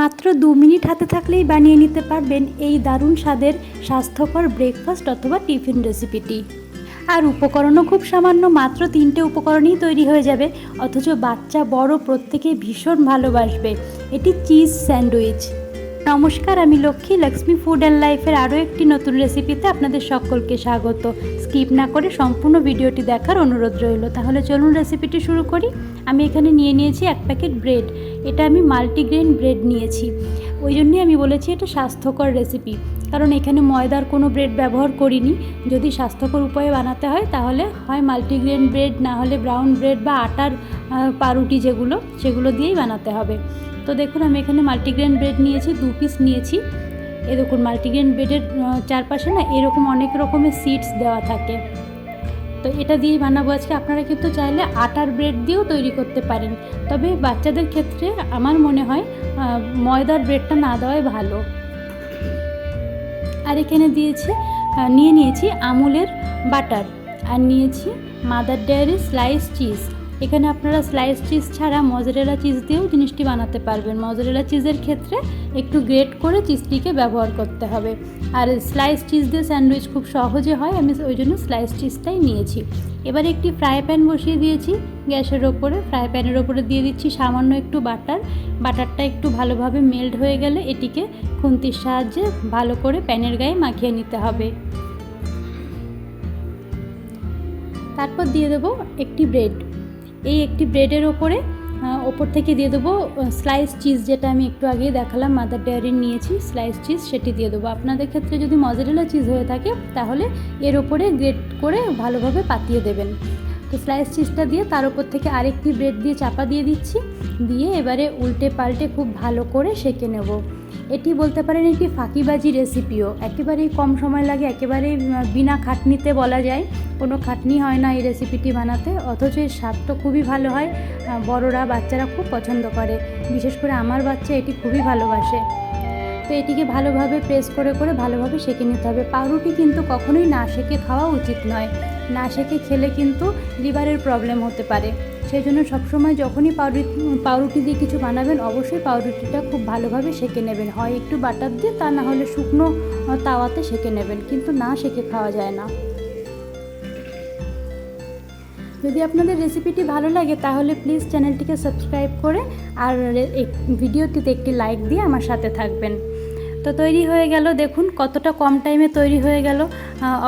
মাত্র দু মিনিট হাতে থাকলেই বানিয়ে নিতে পারবেন এই দারুণ স্বাদের স্বাস্থ্যকর ব্রেকফাস্ট অথবা টিফিন রেসিপিটি আর উপকরণও খুব সামান্য, মাত্র তিনটে উপকরণেই তৈরি হয়ে যাবে, অথচ বাচ্চা বড় প্রত্যেকে ভীষণ ভালোবাসবে। এটি চিজ স্যান্ডউইচ নমস্কার, আমি লক্ষ্মী লক্ষ্মী ফুড অ্যান্ড লাইফের আরও একটি নতুন রেসিপিতে আপনাদের সকলকে স্বাগত। স্কিপ না করে সম্পূর্ণ ভিডিওটি দেখার অনুরোধ রইল। তাহলে চলুন রেসিপিটি শুরু করি। আমি এখানে নিয়ে নিয়েছি এক প্যাকেট ব্রেড এটা আমি মাল্টিগ্রেন ব্রেড নিয়েছি। ওই জন্যই আমি বলেছি এটা স্বাস্থ্যকর রেসিপি কারণ এখানে ময়দার কোনো ব্রেড ব্যবহার করিনি। যদি স্বাস্থ্যকর উপায়ে বানাতে হয়, তাহলে হয় মাল্টিগ্রেন ব্রেড না হলে ব্রাউন ব্রেড বা আটার পাউরুটি যেগুলো, সেগুলো দিয়েই বানাতে হবে। তো দেখুন, আমি এখানে মাল্টিগ্রেন ব্রেড নিয়েছি, দু পিস নিয়েছি। এ দেখুন মাল্টিগ্রেন ব্রেডের চারপাশে না এরকম অনেক রকমের সিডস দেওয়া থাকে। তো এটা দিয়েই বানাবো আজকে। আপনারা কিন্তু চাইলে আটার ব্রেড দিয়েও তৈরি করতে পারেন। তবে বাচ্চাদের ক্ষেত্রে আমার মনে হয় ময়দার ব্রেডটা না দেওয়াই ভালো। আর এখানে দিয়েছি নিয়ে নিয়েছি আমুলের বাটার। আর নিয়েছি মাদার ডেয়ারি স্লাইস চিজ এখানে আপনারা স্লাইস চিজ ছাড়া মজরেলা চিজ দিয়েও জিনিসটি বানাতে পারবেন। মজরেলা চিজের ক্ষেত্রে একটু গ্রেট করে চিজটিকে ব্যবহার করতে হবে। আর স্লাইস চিজ দিয়ে স্যান্ডউইচ খুব সহজে হয়, আমি ওই জন্য স্লাইস চিজটাই নিয়েছি। এবার একটি ফ্রাই প্যান বসিয়ে দিয়েছি, গ্যাসের ওপরে। ফ্রাই প্যানের ওপরে দিয়ে দিচ্ছি সামান্য একটু বাটার বাটারটা একটু ভালোভাবে মেল্ট হয়ে গেলে এটিকে খুন্তির সাহায্যে ভালো করে প্যানের গায়ে মাখিয়ে নিতে হবে। তারপর দিয়ে দেবো একটি ব্রেড এই একটি ব্রেডের ওপরে ওপর থেকে দিয়ে দেবো স্লাইস চিজ যেটা আমি একটু আগেই দেখালাম মাদার ডেয়ারির নিয়েছি স্লাইস চিজ সেটি দিয়ে দেবো। আপনাদের ক্ষেত্রে যদি মজারেলা চিজ হয়ে থাকে, তাহলে এর ওপরে গ্রেট করে ভালোভাবে পাতিয়ে দেবেন। তো স্লাইস চিজটা দিয়ে তার উপর থেকে আরেকটি ব্রেড দিয়ে চাপা দিয়ে দিচ্ছি, দিয়ে এবারে উল্টে পাল্টে খুব ভালো করে সেঁকে নেব। এটি বলতে পারেন একটি ফাঁকিবাজি রেসিপিও। একেবারেই কম সময় লাগে, একেবারেই বিনা খাটনিতে বলা যায়। কোনো খাটনি হয় না এই রেসিপিটি বানাতে, অথচ এর স্বাদটা খুবই ভালো হয়। বড়রা, বাচ্চারা খুব পছন্দ করে। বিশেষ করে আমার বাচ্চা এটি খুবই ভালোবাসে। তো এটিকে ভালোভাবে প্রেস করে করে ভালোভাবে সেঁকে নিতে হবে। পাউরুটি কিন্তু কখনোই না সেঁকে খাওয়া উচিত নয়। না সেঁকে খেলে কিন্তু লিভারের প্রবলেম হতে পারে। সেই জন্য সবসময় যখনই পাউরুটি পাউরুটি দিয়ে কিছু বানাবেন, অবশ্যই পাউরুটিটা খুব ভালোভাবে সেঁকে নেবেন। হয় একটু বাটার দিয়ে, তা না হলে শুকনো তাওয়াতে সেঁকে নেবেন, কিন্তু না সেঁকে খাওয়া যায় না। যদি আপনাদের রেসিপিটি ভালো লাগে, তাহলে প্লিজ চ্যানেলটিকে সাবস্ক্রাইব করে, আর ভিডিওটিতে একটি লাইক দিয়ে আমার সাথে থাকবেন। তো তৈরি হয়ে গেল, দেখুন কতটা কম টাইমে তৈরি হয়ে গেল।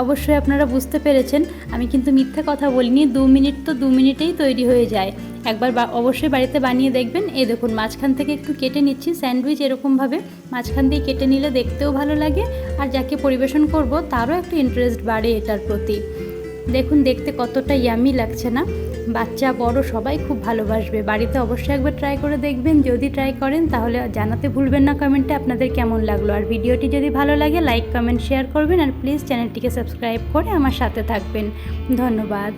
অবশ্যই আপনারা বুঝতে পেরেছেন। আমি কিন্তু মিথ্যে কথা বলিনি, দু মিনিট তো দু মিনিটেই তৈরি হয়ে যায়। একবার অবশ্যই বাড়িতে বানিয়ে দেখবেন। এই দেখুন, মাঝখান থেকে একটু কেটে নিচ্ছি স্যান্ডউইচ এরকমভাবে। মাঝখান দিয়ে কেটে নিলে দেখতেও ভালো লাগে। আর যাকে পরিবেশন করব, তারও একটু ইন্টারেস্ট বাড়ে এটার প্রতি। দেখুন, দেখতে কতটা ইয়ামি লাগছে না। বাচ্চা, বড় সবাই খুব ভালোবাসবে। বাড়িতে অবশ্যই একবার ট্রাই করে দেখবেন। যদি ট্রাই করেন, তাহলে জানাতে ভুলবেন না। কমেন্টে আপনাদের কেমন লাগল? আর ভিডিওটি যদি ভালো লাগে লাইক কমেন্ট শেয়ার করবেন। আর প্লিজ চ্যানেলটিকে সাবস্ক্রাইব করে আমার সাথে থাকবেন। ধন্যবাদ।